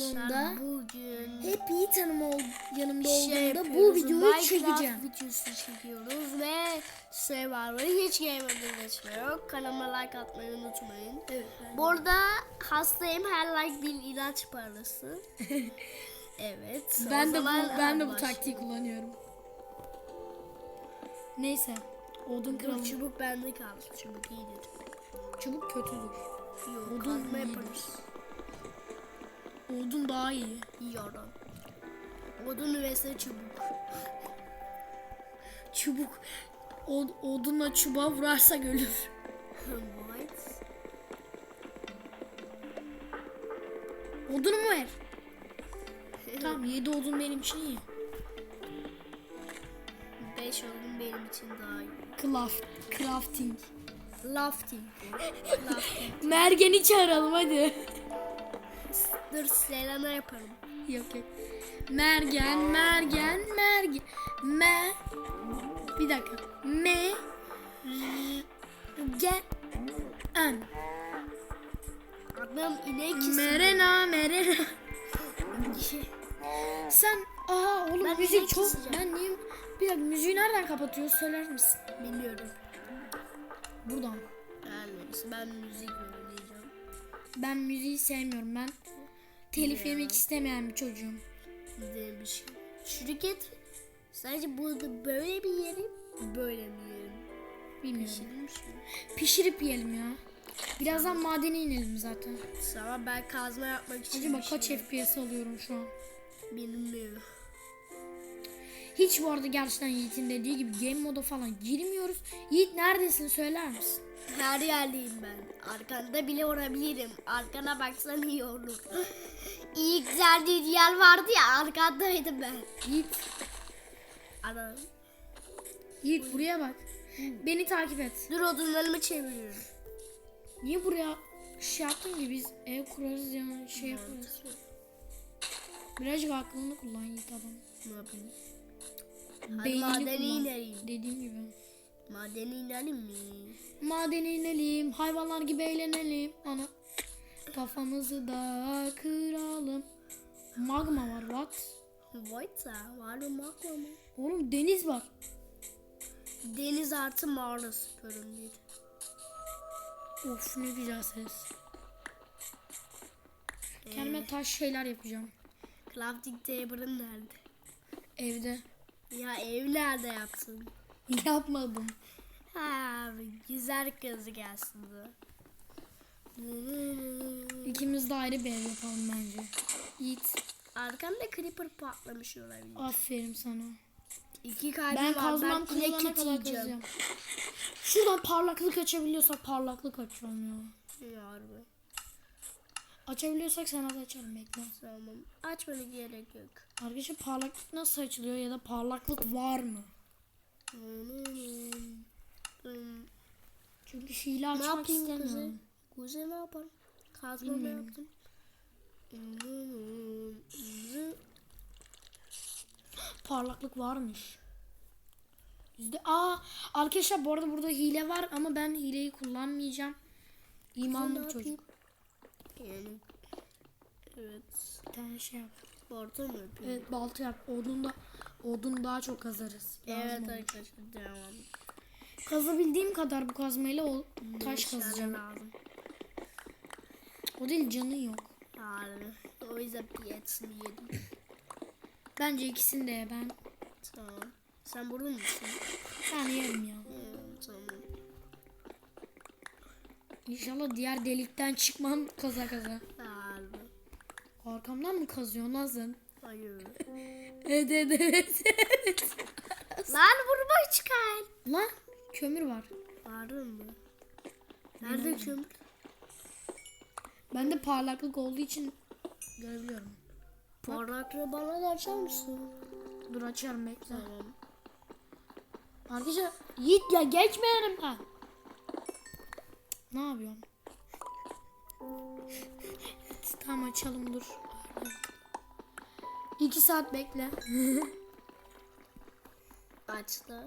olduğunda bugün hep Yiğit Hanım ol, yanımda şey olduğunda bu videoyu Minecraft çekeceğim. videosu çekiyoruz ve Survivor'ı hiç gamer'da geçmiyor. Kanalıma like atmayı unutmayın. Evet. Bu arada hastayım her like bir ilaç parası. evet. Ben de bu ben de bu taktiği kullanıyorum. Neyse. Odun Dur kıralım. çubuk bende kaldı. Çubuk iyidir. Çubuk kötüdür. Yok Odun yaparız. Odun daha iyi. Yiyorum. Odun vs çubuk. Çubuk od, odunla çubuğa vurarsak ölür. What? Odunu mu ver? tamam 7 odun benim için iyi. 5 odun benim için daha iyi. Craft, crafting. Lofting. Lofting. Mergen'i çağıralım hadi. Dur Selena yaparım. yok yok. Mergen, mergen, mergen. Me. Bir dakika. Me. Gen. An. Adam inek istiyor. Merena, merena. Sen aha oğlum Ben müzik çok isteyeceğim. ben niye bir dakika müziği nereden kapatıyor söyler misin? Biliyorum. Buradan. Yani ben müzik oynayacağım. Ben müziği sevmiyorum. Ben telif yemek istemeyen bir çocuğum. Güzel bir şey. Şirket sadece burada böyle bir yerim, böyle mi yerim? Bilmiyorum. Pişirilmiş mi? Pişirip yiyelim ya. Birazdan madene inelim zaten. Sonra ben kazma yapmak için Acaba bir kaç şey FPS alıyorum şu an? bilmiyorum. Hiç bu arada gerçekten Yiğit'in dediği gibi game moda falan girmiyoruz. Yiğit neredesin söyler misin? Her yerdeyim ben. Arkanda bile olabilirim. Arkana baksan iyi olur. İyi güzel bir yer vardı ya arkandaydım ben. Yiğit, Ana. Yiğit buraya bak. Beni takip et. Dur odunlarımı çeviriyorum. Niye buraya şey yaptın ki biz ev kurarız ya şey yaparız. Birazcık aklını kullan Yiğit adam. Ne yapayım? Hadi madene inelim. Dediğim gibi. Madene inelim mi? Madene inelim, hayvanlar gibi eğlenelim. Ana. Kafamızı da kıralım. Magma var what? Vayta var mı makro mu? Oğlum deniz var. Deniz artı mağara süpürüm dedi. Of ne güzel ses. Kendime taş şeyler yapacağım. Crafting table'ın nerede? Evde. Ya ev nerede yaptın? Yapmadım. Ha güzel kızı gelsin de. İkimiz de ayrı bir ev yapalım bence. Yiğit. Arkamda creeper patlamış olabilir. Aferin sana. İki kalbim Ben var. kazmam ben kit kadar kazacağım. Şuradan parlaklık açabiliyorsak parlaklık açıyorum ya. Ya harbi. Açabiliyorsak sana da açarım bekle. Tamam. Açmana gerek yok. Arkadaşlar parlaklık nasıl açılıyor ya da parlaklık var mı? Çünkü hile Ne açmak kızı? istemiyorum. Kuzey ne yapalım? Kazma mı yaptım? Parlaklık varmış. Yüzde Aa arkadaşlar bu arada burada hile var ama ben hileyi kullanmayacağım. İmanlı Ne çocuk. Yani. Evet. Bir tane şey yap. Orta mı yapayım? Evet balta yap. Odun da odun daha çok kazarız. Lazım Evet olur. arkadaşlar devam. Kazabildiğim kadar bu kazmayla o taş Meşale kazacağım. lazım. O değil canın yok. Harbi. O yüzden bir etsini yedim. Bence ikisini de ye ben. Tamam. Sen burada mısın? Ben yerim ya. Hmm, tamam. İnşallah diğer delikten çıkmam kaza kaza. Harbi. Arkamdan mı kazıyorsun Nazın? Hayır. Evet evet evet. Lan vurma çıkar. Lan kömür var. Var mı? Nerede kömür? Bende parlaklık olduğu için görebiliyorum. Parmakları bana da açar mısın? Dur açarım bekle. Tamam. Arkadaşlar Yiğit ya geçmeyelim ben. Ne yapıyorum? tamam açalım dur. İki saat bekle. Açtı.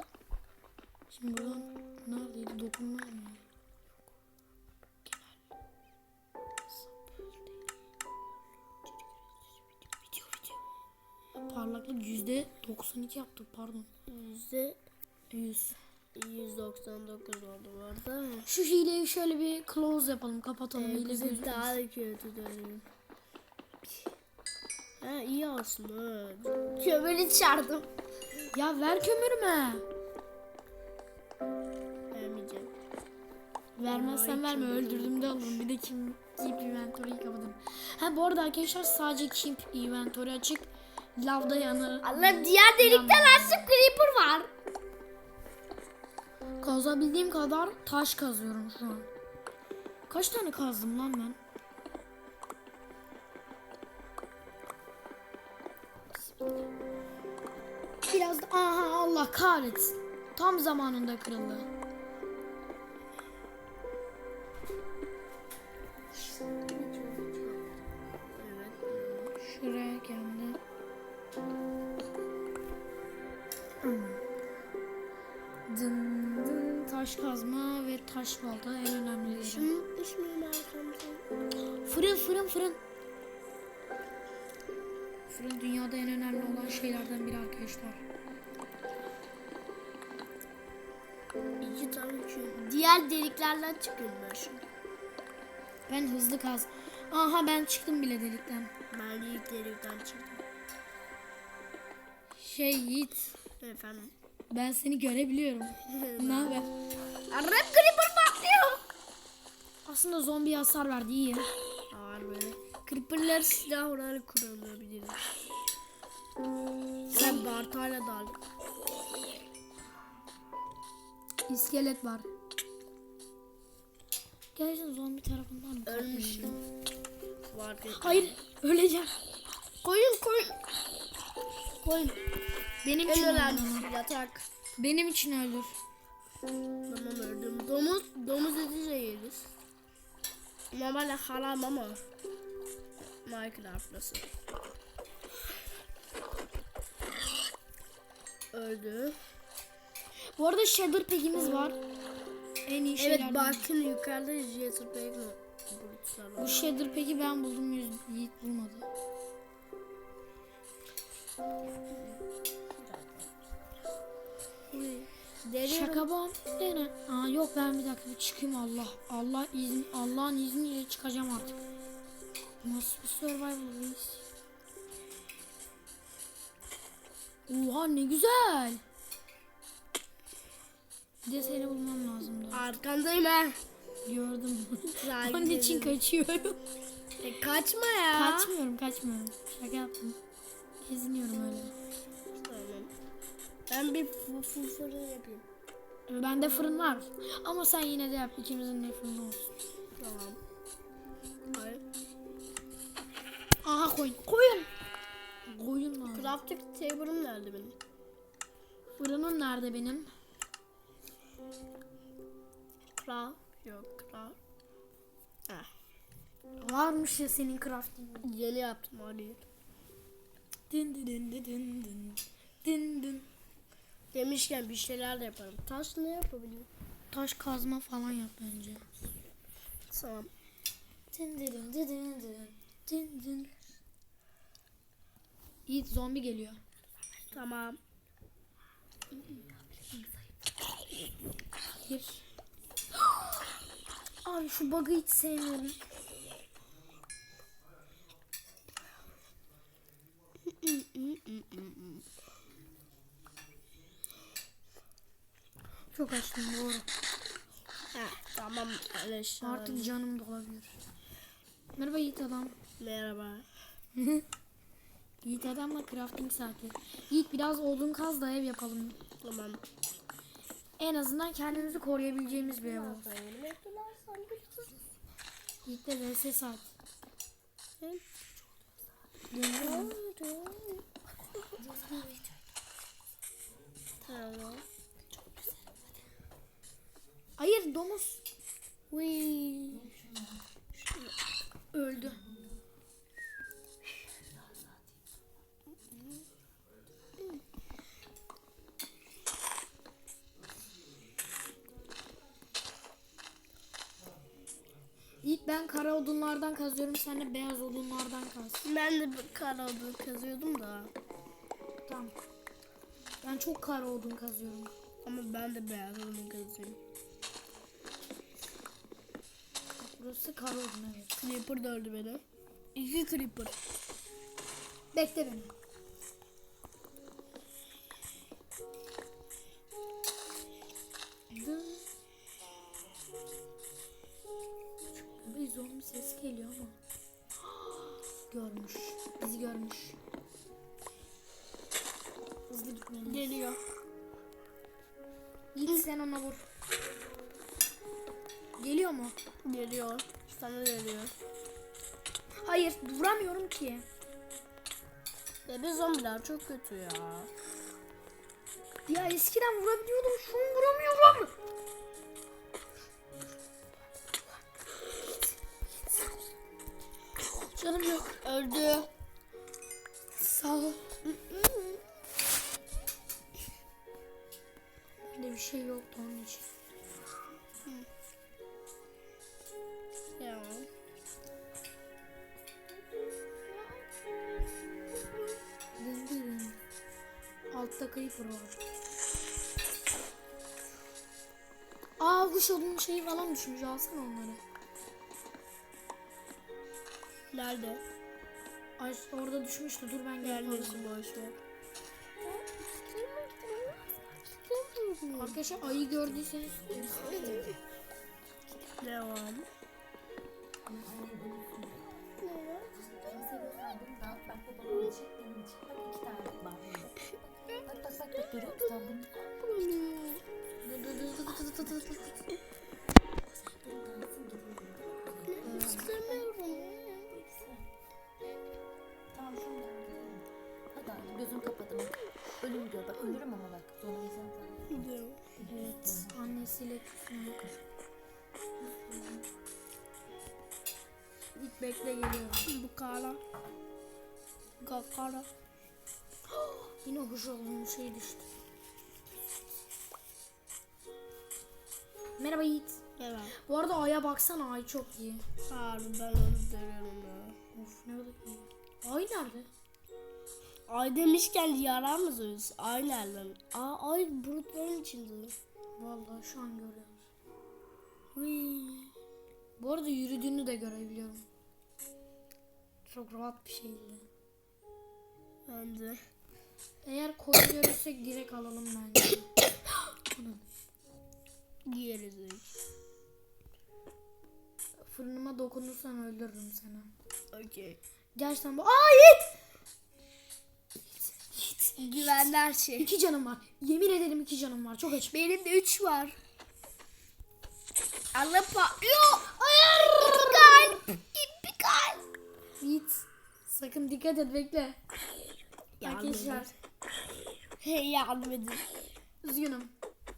Şimdi buradan neredeydi dokunma mı? Parlaklık yüzde 92 yaptık pardon. Yüzde 100. 199 oldu bu arada. Şu hileyi şöyle bir close yapalım kapatalım. Ee, Hile gözükmesin. daha da kötü dönüyor. Ha iyi aslında. Kömürü çağırdım. Ya ver kömürümü. Vermeyeceğim. Vermezsen verme öldürdüm de alırım. Bir de kim keep inventory'yi kapatırım. Ha bu arada arkadaşlar sadece keep inventory açık. Lavda yanı. Allah diğer delikten açık creeper var. Kazabildiğim kadar taş kazıyorum şu an. Kaç tane kazdım lan ben? Biraz da aha Allah kahretsin. Tam zamanında kırıldı. Şuraya geldi. Taş kazma ve taş balta en önemlileri. Şunu düşmeyeyim arkamdan. Fırın fırın fırın. Fırın dünyada en önemli olan şeylerden biri arkadaşlar. İki tane kömür. Diğer deliklerden çıkıyorum ben şimdi. Ben hızlı kaz. Aha ben çıktım bile delikten. Ben ilk delikten çıktım. Şey Yiğit. Efendim. Ben seni görebiliyorum. ne haber? Arap creeper patlıyor. Aslında zombi hasar verdi iyi. Var böyle. Creeper'lar silah olarak kullanılabilir. Sen Bartayla dal. İskelet var. Gerçekten zombi tarafından mı? Ölmüşüm. Var. Hayır öleceğim. Koyun koyun. Koy. Benim En için öldür. önemlisi yatak. Benim için öldür. Tamam öldüm. Domuz, domuz eti de yeriz. Normalde haram ama. Minecraft nasıl? Öldü. Bu arada Shader Peg'imiz var. En iyi Evet şeylerden. bakın yukarıda Jetpack mi? Bulutlar Bu. Shader Peg'i ben buldum. Yiğit bulmadı. Deniyorum. Şaka. Dene. Aa yok ben bir dakika bir çıkayım Allah. Allah izin Allah'ın izniyle çıkacağım artık. Nasıl bir survival reis? Oha ne güzel. Bir de seni bulmam lazımdı. Arkandayım ha. Gördüm. Onun için kaçıyorum. E, kaçma ya. Kaçmıyorum kaçmıyorum. Şaka yaptım. Geziniyorum öyle. Tamam. Ben bir fırın yapayım. Bende fırın var. Ama sen yine de yap. İkimizin de fırını olsun. Tamam. Hayır. Aha koyun. Koyun. Koyun var. Crafting table'ım nerede benim? Fırının nerede benim? Craft. Yok craft. Ah. Varmış ya senin crafting. Yeni yaptım hadi. Dın dın dın dın dın dın. Dın dın. Demişken bir şeyler de yaparım. Taş ne yapabilirim? Taş kazma falan yap bence. Tamam. Dın dın dın dın. Dın dın. Yiğit zombi geliyor. Tamam. Gir. Abi şu bug'ı hiç sevmiyorum. Çok açtım doğru. Ha, tamam. Şey. Artık canım da olabilir. Merhaba Yiğit adam. Merhaba. Yiğit adamla crafting saati. Yiğit biraz odun kaz da ev yapalım. Tamam. En azından kendimizi koruyabileceğimiz bir ev olsun. Yiğit de vs saat. Tamam. Hayır domuz. Wee. Öldü. Yiğit ben kara odunlardan kazıyorum sen de beyaz odunlardan kaz. Ben de kara odun kazıyordum da. Tamam. Ben çok kara odun kazıyorum. Ama ben de beyaz onu kazıyorum. Burası odun evet. Creeper da öldü beni. İki Creeper. Bekle beni. Bir zombi ses geliyor ama. Görmüş. Bizi görmüş. Hızlı gitmeliyiz. Geliyor. Git sen ona vur. Geliyor mu? Geliyor. Sana geliyor. Hayır vuramıyorum ki. Bebe zombiler çok kötü ya. Ya eskiden vurabiliyordum şu an vuramıyorum. Canım yok. Öldü. Sağ ol. Bende bir şey yoktu onun için. Creeper var. Aa kuş odunun şeyi falan düşmüş. Alsana onları. Nerede? Ay orada düşmüştü. Dur ben geldim. Gelmesin boş ver. Arkadaşlar ayı gördüyseniz Devam. Bu görüyor musun? Bunu Tamam gidelim. Hadi anne gözüm kapadı bak. Ölüm diyor bak ölürüm ama bak. Sonra evet annesiyle küsmüyor. İlk bekle geliyorum. Bu kara. Kakara. Yine kuş odunun şeyi düştü. Merhaba Yiğit. Evet. Bu arada aya baksana ay çok iyi. Harbi ben onu dövüyorum ya. Of ne kadar iyi. Ay nerede? Ay demişken yarar mısınız? Ay nereden? Aa ay bulutların içinde. Vallahi şu an görüyoruz. Hıy. Bu arada yürüdüğünü de görebiliyorum. Çok rahat bir şeydi. Bence. Eğer koyu görürsek direkt alalım bence. Giyeriz. Fırınıma dokunursan öldürürüm seni. Okey. Gerçekten bu. Aa Yiğit! Güvenli her şey. İki canım var. Yemin ederim iki canım var. Çok açım. Benim de üç var. Allah patlıyor. Hayır. İpi kalp. İpi kalp. Yiğit. Sakın dikkat et bekle. Arkadaşlar. Hey yardım edin. Üzgünüm.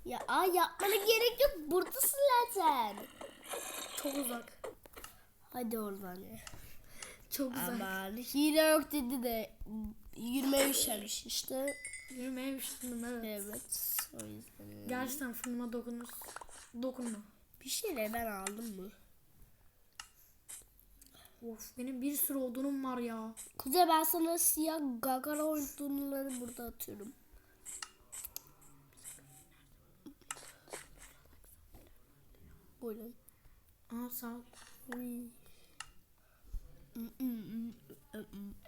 Ya ay yapmana gerek yok. Buradasın zaten. Çok uzak. Hadi oradan ya. Çok uzak. Aman hile yok dedi de yürümeye üşenmiş işte. Yürümeye üşüdüm evet. Evet. O yüzden. Gerçekten fırınıma dokunur. Dokunma. Bir şeyle ben aldım mı? Of benim bir sürü odunum var ya. Kuzey ben sana siyah gagara oyunları burada atıyorum. Buyurun. Aa sağ ol. Uy.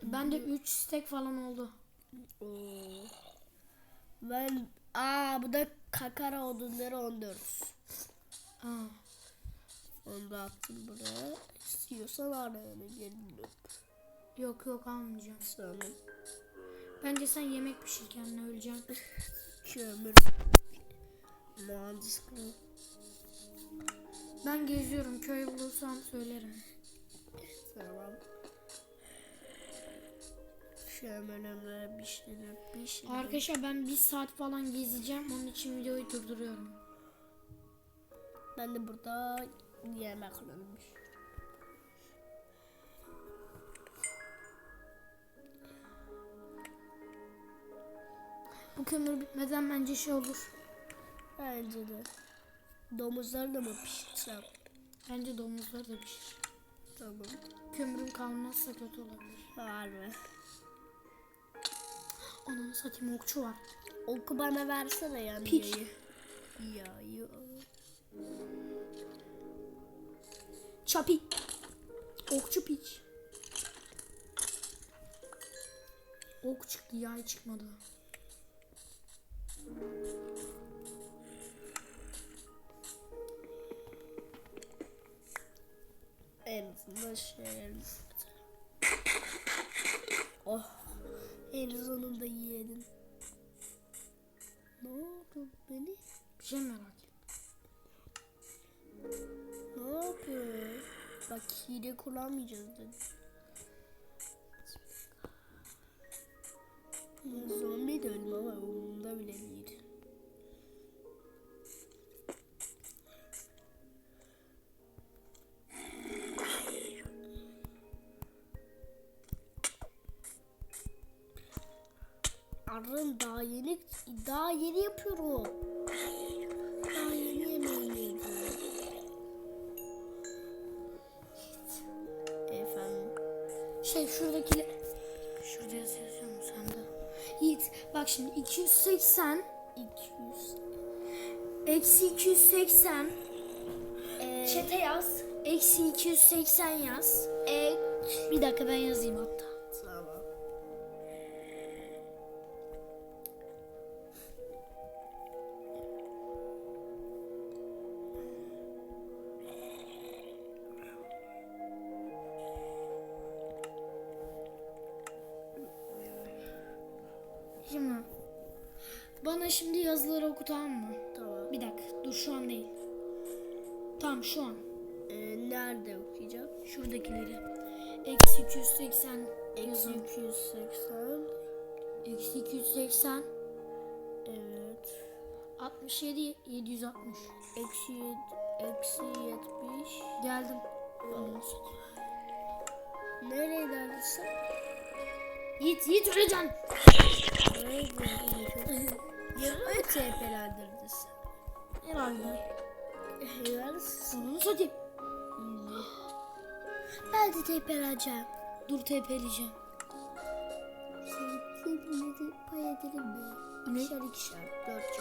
Bende 3 stek falan oldu. Ben aa bu da kakara odunları 14. Aa. Onu da attım buraya. İstiyorsan arayana gelin. Yok yok almayacağım. Sonra Bence sen yemek pişir kendine öleceksin. kömür. Mühendis kral. Ben geziyorum. Köy bulursam söylerim. Tamam. Kömürümlere bir şeyler bir şeyler. Arkadaşlar ben bir saat falan gezeceğim. Onun için videoyu durduruyorum. Ben de burada yemek almış. Bu kömür bitmeden bence şey olur. Bence de. Domuzları da mı pişirsem? Bence domuzlar da pişir. Tamam. Kömürün kalmazsa kötü olabilir. Harbi. Ananı satayım okçu var. Oku bana versene ya. Piç. Yayı. Ya yo. Çapi. Okçu piç. Ok çıktı yay çıkmadı. En azından şey. Oh. En sonunda yiyelim. Ne oldu beni? Bir şey merak ettim. Ne yapıyor? Bak hile kullanmayacağız dedi. Zombi de ölüm ama umurumda bile değil. Arın daha yeni daha yeni yapıyorum. 280 Ee, çete yaz. Eksi 280 yaz. ek. Bir dakika ben yazayım hatta. Tamam. Şimdi bana şimdi yazıları oku tamam mı? Tamam. Bir dakika dur şu an değil. Tamam şu an. Ee, nerede okuyacağım? Şuradakileri. Eksi 280 Eksi yazın. 280. Eksi 280 Evet. 67 760. Eksi yed- Eksi 70. Geldim. Nereye neredesin? Yiğit Yiğit öleceksin. Nereye gidiyorsun? Yarın sen. Herhalde. Neredesin? Onu satayım. Ben de TP'leneceğim. Dur TP'leyeceğim. Seninkileri pay edelim mi? Ne? İkişer ikişer. Dört.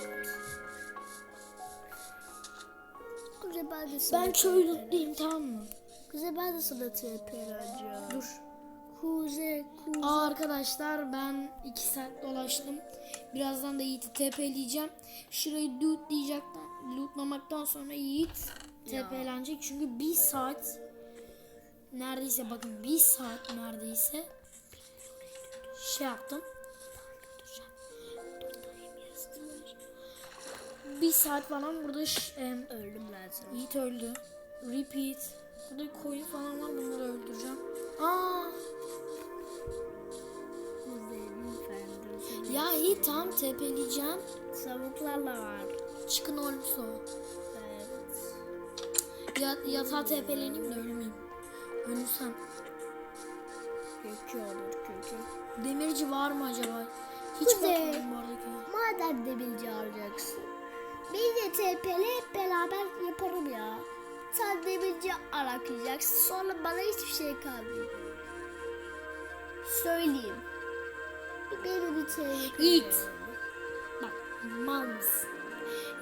Kuzey ben de sana Ben köylüyüm tamam mı? Kuzey ben de sana TP'leneceğim. Dur. Kuzey, kuzey. Aa arkadaşlar ben 2 saat dolaştım. Birazdan da Yiğit'i TP'leyeceğim. Şurayı loot diyecekten, lootlamaktan sonra Yiğit TP'lenecek. Çünkü 1 saat neredeyse bakın 1 saat neredeyse şey yaptım. Bir saat falan burada Öldüm ben sana. Yiğit öldü. Repeat. Burada koyun falan var bunları öldüreceğim. Aa. Ya iyi tamam tepeleyeceğim. Savuklarla var. Çıkın olursa. Evet. Ya, yatağa tepeleneyim de ölmeyeyim. Ölürsem. Kökü olur kökü. Demirci var mı acaba? Hiç Kuzey. bakmadım bu arada. Madem demirci arayacaksın. Beni de TP'le hep beraber yaparım ya. Sen demirci arakacaksın. Sonra bana hiçbir şey kalmıyor. Söyleyeyim. Bir Beni bir TP. Yiğit. Bak mal mısın?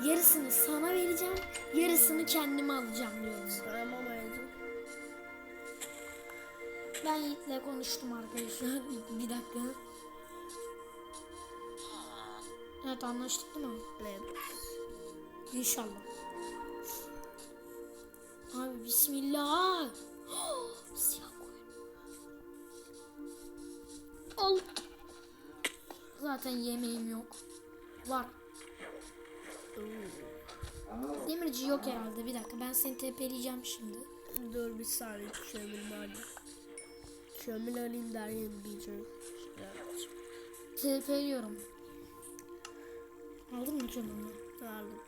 Yarısını sana vereceğim. Yarısını kendime alacağım diyorum. Tamam hayatım. Ben Yiğit'le konuştum arkadaşlar. Bir, bir dakika. Evet anlaştık değil mi? Evet. İnşallah. Abi bismillah. Siyah koyun. Al. Zaten yemeğim yok. Var. Demirci yok herhalde. Bir dakika ben seni tepeleyeceğim şimdi. Dur bir saniye kömür alayım. Kömür alayım derken diyeceğim. Evet. Tepeliyorum. Aldın mı kömürünü? Aldım.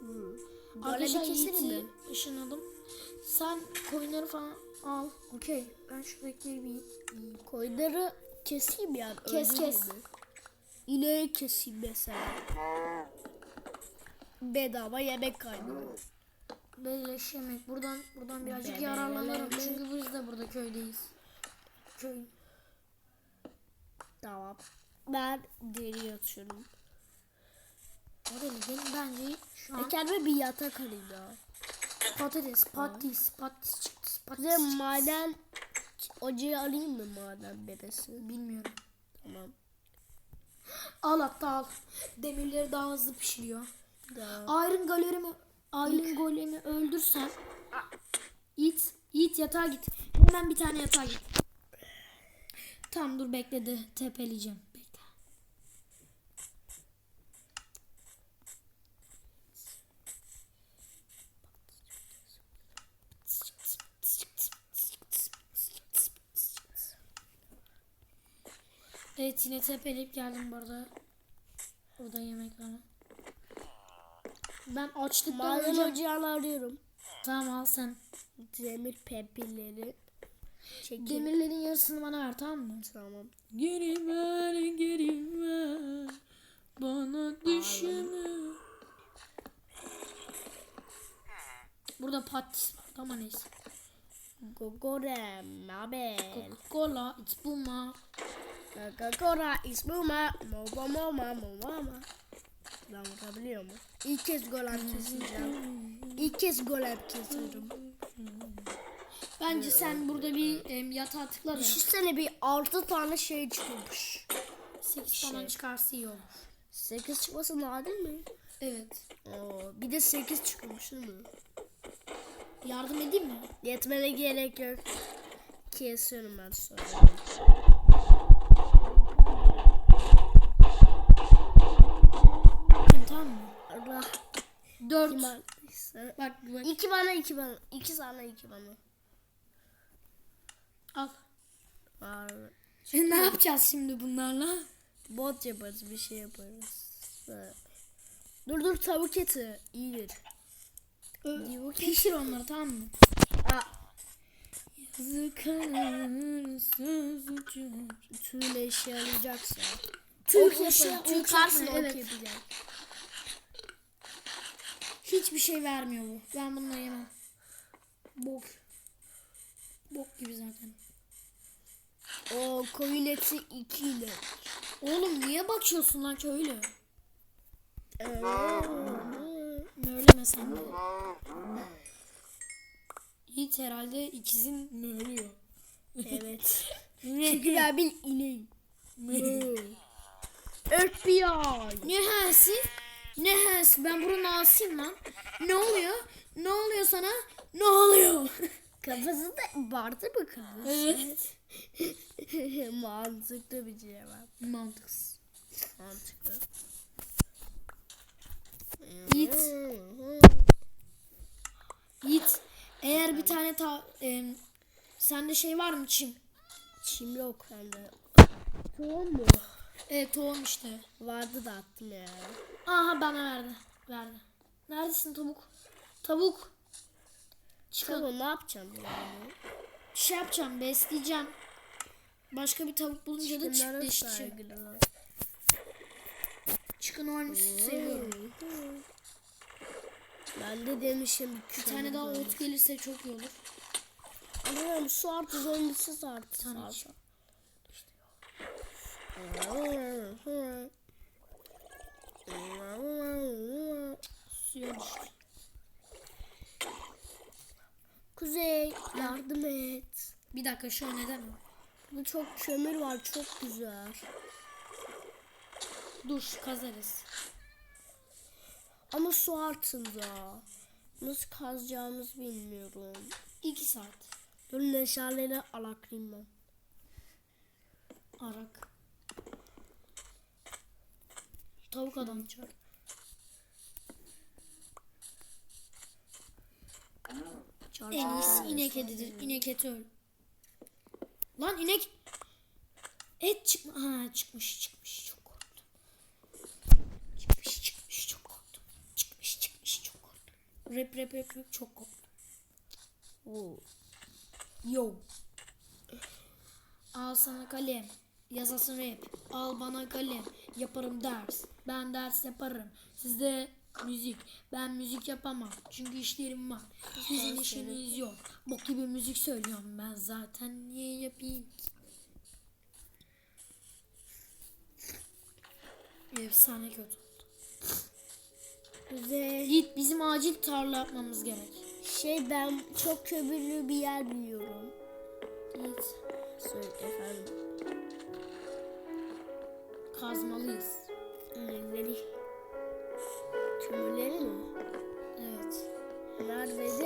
Hmm. Arkadaşlar keselim Yiğit'i ışınladım. Sen koyunları falan al. Okey. Ben şuradakileri bir Koyunları keseyim yani. Kes, kes. mi? İneği keseyim mesela. Bedava yemek kaynıyor. Beleş yemek. Buradan buradan birazcık Beleş yararlanırım. yemek. Çünkü biz de burada köydeyiz. Köy. Tamam. Ben deri atıyorum. Orada benim bence şu an kendime bir yatak alayım ya. patates, patates, patates çıktı. Size çıktı. maden ocağı alayım mı maden bebesi? Bilmiyorum. Tamam. Al hatta al. Demirleri daha hızlı pişiriyor. Da. Iron Galerimi Iron Golem'i öldürsen Yiğit, Yiğit yatağa git. Hemen bir tane yatağa git. Tamam dur bekle de tepeleyeceğim. Yine tepeleyip geldim. Burada yemek var. Ben açlıktan Maden öleceğim. ocağını arıyorum. Tamam al sen. Demir pepilleri. Çekil. Demirlerin yarısını bana ver tamam mı? Tamam. Geri ver geri ver bana düşeni. Burada patates var ama neyse. Gogorem, naber? Coca-Cola, it's Puma. Coca-Cola, ismuma, mama mama mama. Ben vurabiliyor mu? İlk kez golem keseceğim. İlk kez golem kesiyorum. Bence sen burada bir em, yatağa tıkla da Düşünsene bir 6 tane şey çıkmış. 8 tane çıkarsa iyi olur. 8 çıkması nadir mi? Evet. Oo, bir de 8 çıkmış değil mi? Yardım edeyim mi? Yetmene gerek yok. Kesiyorum ben sonra. 4. kim aldıysa. Bak bak. İki bana iki bana. iki sana iki bana. Al. Var. ne yapacağız şimdi bunlarla? Bot yaparız bir şey yaparız. Dur dur tavuk eti. İyidir. Ö- Pişir onları tamam mı? Aa, Yazıklar söz uçur. tüyle işe yarayacaksa. Tüy ok Tüy karsın ok evet. Hiçbir şey vermiyor bu. Ben bununla yemem. Bok. Bok gibi zaten. O koyun eti ikiyle. Oğlum niye bakıyorsun lan köylü? Evet. Möyleme sen de. Yiğit herhalde ikizin möğlüyor. evet. Çünkü ben bir ineğim. FBI. Ne hensi? Ne hensi? Ben buranın ağasıyım lan. Ne oluyor? Ne oluyor sana? Ne oluyor? Kafasında vardı mı kafası? evet. Mantıklı bir cevap. Mantıksız. Mantıklı. Yiğit. Yiğit. Eğer bir tane ta... em, sende şey var mı çim? Çim yok bende. Tohum mu? Evet tohum işte. Vardı da attım ya. Aha bana verdi. Verdi. Neredesin tavuk? Tavuk. Çıkın. Tamam ne yapacağım yani? Bir şey yapacağım. Besleyeceğim. Başka bir tavuk bulunca da çiftleşeceğim. Çıkın oyunu seviyorum. Ben de demişim Bir tane daha ot gelirse çok iyi olur. Anam su artı zombisiz artı. İç. Suya düştü. Kuzey yardım et. Bir dakika şu an neden o? Bu çok kömür var çok güzel. Dur kazarız. Ama su altında. Nasıl kazacağımızı bilmiyorum. İki saat. Dur meşaleleri alaklayayım ben. Arak. Tavuk adam. Çar En iyisi inek etidir. İnek eti öl. Lan inek et çıkma. Ha çıkmış çıkmış çok korktum. Çıkmış çıkmış çok korktum. Çıkmış çıkmış çok korktum. Rap rap rap rap çok korktum. Oo. Yo. Al sana kalem. Yazasın rap. Al bana kalem. Yaparım ders. Ben ders yaparım. Siz de Müzik. Ben müzik yapamam. Çünkü işlerim var. Sizin işiniz yok. Bok gibi müzik söylüyorum ben zaten. Niye yapayım ki? Efsane kötü. Kuzey. Yiğit bizim acil tarla yapmamız gerek. Şey ben çok kömürlü bir yer biliyorum. Yiğit. Söyle efendim. Kazmalıyız. Kömürleri. Kömürleri mi? Evet.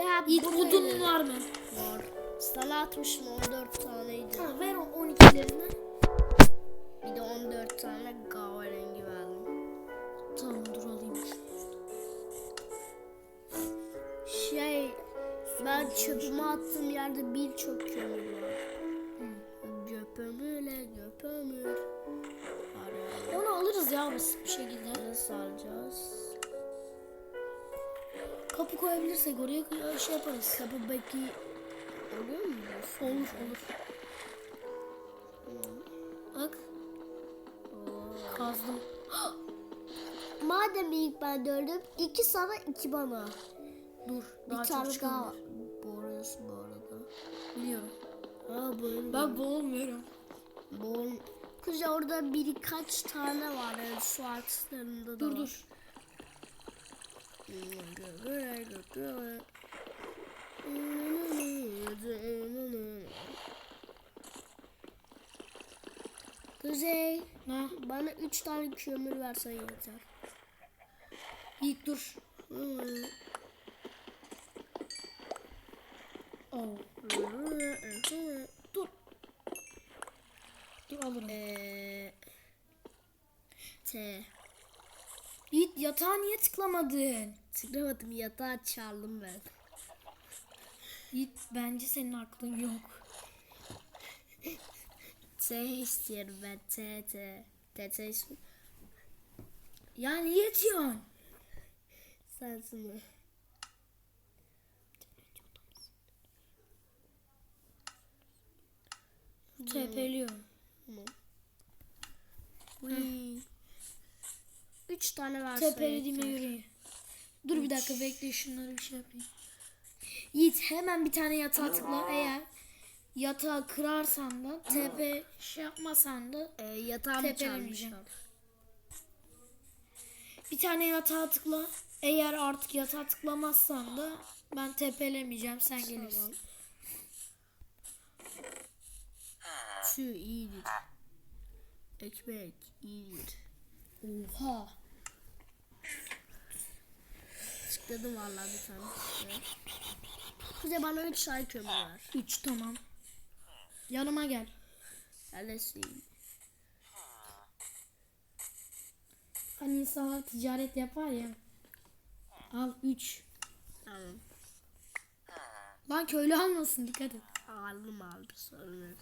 Ha, Yiğit buradaydı. odun var mı? Var. Sana atmışım 14 taneydi. Ha, ver o 12'lerini. Bir de 14 tane kahverengi verdim. Tamam dur alayım. Şey ben çöpümü attığım yerde birçok kömür var. Koyabilirsek oraya şey yaparız. Kapı beki oluyor mu? Olur olur. Bak kazdım. Madem ilk ben dördüm, iki sana iki bana. Dur Bir daha çok tane daha var. Borusu bu arada. Biliyorum. Ha böyle. Bak boğulmuyorum. Bol. Kuzey orada birkaç tane var yani su artışlarında da Dur var. dur. Kuzey Ne? bana üç tane kömür versen yeter. Yiğit dur. Oh. Dur. Dur alırım. Eee T. Yiğit yatağa niye tıklamadın? Tıklamadım yatağı çaldım ben. Yiğit bence senin aklın yok. T istiyorum ben T T. T T istiyorum. Ya niye yatıyorsun? Sensin mi? Tepeliyorum. Üç tane versen Tepelediğime yeter. Dur bir dakika bekle şunları bir şey yapayım. Yiğit hemen bir tane yatağa tıkla eğer yatağı kırarsan da tepe şey yapmasan da Ee, yatağımı çalmışlar. bir tane yatağa tıkla. Eğer artık yatağa tıklamazsan da ben tepelemeyeceğim sen gelirsin. Şu iyidir. Ekmek iyidir. Oha. Tıkladım vallahi bir tane. Kuzey bana üç tane kömür ver. 3 tamam. Yanıma gel. Neredesin? Hani insanlar ticaret yapar ya. Al 3. Tamam. Lan köylü almasın dikkat et. Aldım aldım sorun yok.